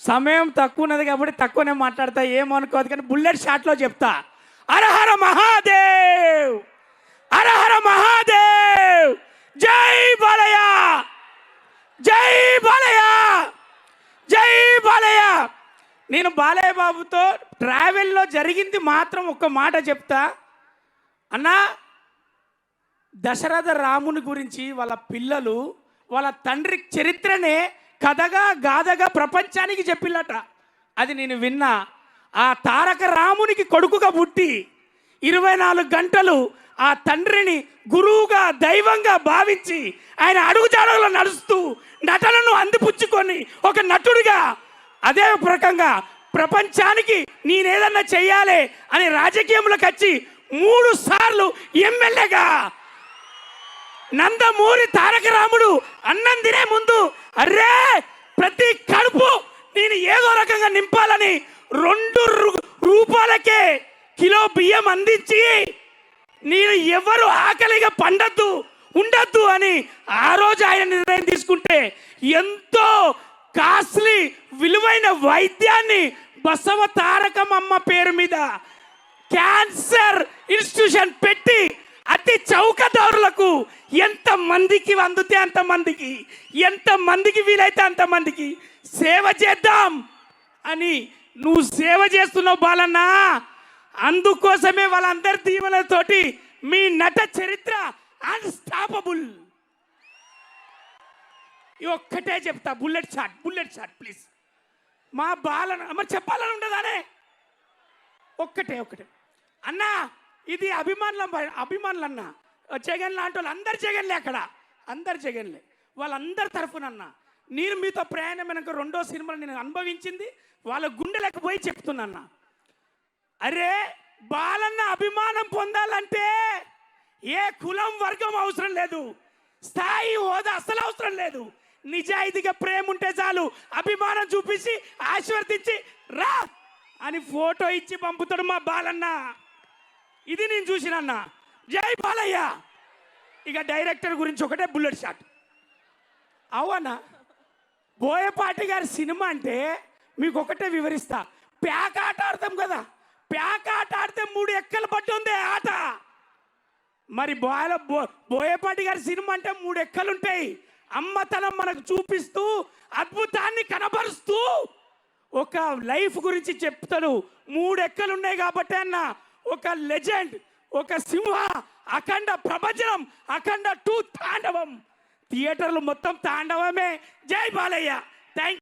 సమయం తక్కువ ఉన్నది కాబట్టి తక్కువనే మాట్లాడతా ఏమనుకోదు కానీ బుల్లెట్ షాట్లో చెప్తా. అరహర మహాదేవ్! అరహర మహాదేవ్! జై బాలయ్య! జై బాలయ్య! జై బాలయ్య! నేను బాలయ్య బాబుతో ట్రావెల్లో జరిగింది మాత్రం ఒక్క మాట చెప్తా. అన్నా దశరథ రాముని గురించి వాళ్ళ పిల్లలు వాళ్ళ తండ్రి చరిత్రనే కథగా గాథగా ప్రపంచానికి చెప్పిల్లట. అది నేను విన్నా. ఆ తారక రామునికి కొడుకుగా పుట్టి ఇరవై నాలుగు గంటలు ఆ తండ్రిని గురువుగా దైవంగా భావించి ఆయన అడుగుజాడలో నడుస్తూ నటనను అందిపుచ్చుకొని ఒక నటుడిగా అదే ప్రకంగా ప్రపంచానికి నేనేదన్నా చెయ్యాలి అని రాజకీయంలోకి వచ్చి మూడు సార్లు ఎమ్మెల్యేగా నందమూరి తారక రాముడు అన్నం తినే ముందు అరే ప్రతి కడుపు నేను ఏదో రకంగా అని రెండు రూపాయలకే కిలో బియ్యం అందించి నేను ఎవరు ఆకలిగా పండద్దు ఉండద్దు అని ఆ రోజు ఆయన నిర్ణయం తీసుకుంటే ఎంతో కాస్ట్లీ విలువైన వైద్యాన్ని బసవ తారకమమ్మ పేరు మీద క్యాన్సర్ ఇన్స్టిట్యూషన్ పెట్టి అతి చౌకదారులకు ఎంత మందికి అందితే అంత మందికి ఎంత మందికి వీలైతే అంత మందికి సేవ చేద్దాం. అని నువ్వు సేవ చేస్తున్నావు బాలన్నా. అందుకోసమే వాళ్ళందరి దీవెనతోటి మీ నట చరిత్ర అన్స్టాపబుల్ ఈ ఒక్కటే చెప్తా bullet shot bullet shot please. మా బాలన మరి చెప్పాలని ఉండదానే ఒక్కటే ఒక్కటే. అన్నా ఇది అభిమానుల అభిమానులు అన్న జగన్ లాంటి వాళ్ళు అందరు జగన్లే అక్కడ. అందరు జగన్లే. వాళ్ళందరి తరఫున నేను మీతో ప్రయాణం వెనక రెండో సినిమాలు నేను అనుభవించింది వాళ్ళ గుండెలకు పోయి చెప్తున్నా అరే బాలన్న అభిమానం పొందాలంటే ఏ కులం వర్గం అవసరం లేదు. స్థాయి హోదా అసలు అవసరం లేదు. నిజాయితీగా ప్రేమ ఉంటే చాలు అభిమానం చూపించి ఆశీర్వదించి రా అని ఫోటో ఇచ్చి పంపుతాడు మా బాలన్న. ఇది నేను చూసినన్న. జై బాలయ్య! ఇక డైరెక్టర్ గురించి ఒకటే బుల్లెట్ షాట్. అవునా? బోయపాటి గారి సినిమా అంటే మీకు ఒకటే వివరిస్తా. ప్యాక్ ఆట ఆడతాం కదా. ప్యాక్ ఆట ఆడితే మూడు ఎక్కలు పట్టి ఉంది ఆట. మరి బోయల బో బోయపాటి గారి సినిమా అంటే మూడు ఎక్కలుంటాయి అమ్మతనం మనకు చూపిస్తూ అద్భుతాన్ని కనబరుస్తూ ఒక లైఫ్ గురించి చెప్తాడు మూడు ఎక్కలు ఉన్నాయి కాబట్టి అన్న ఒక లెజెండ్ ఒక సింహ అఖండ ప్రపంచం అఖండ టూ తాండవం. థియేటర్లు మొత్తం తాండవమే. జై బాలయ్య. థ్యాంక్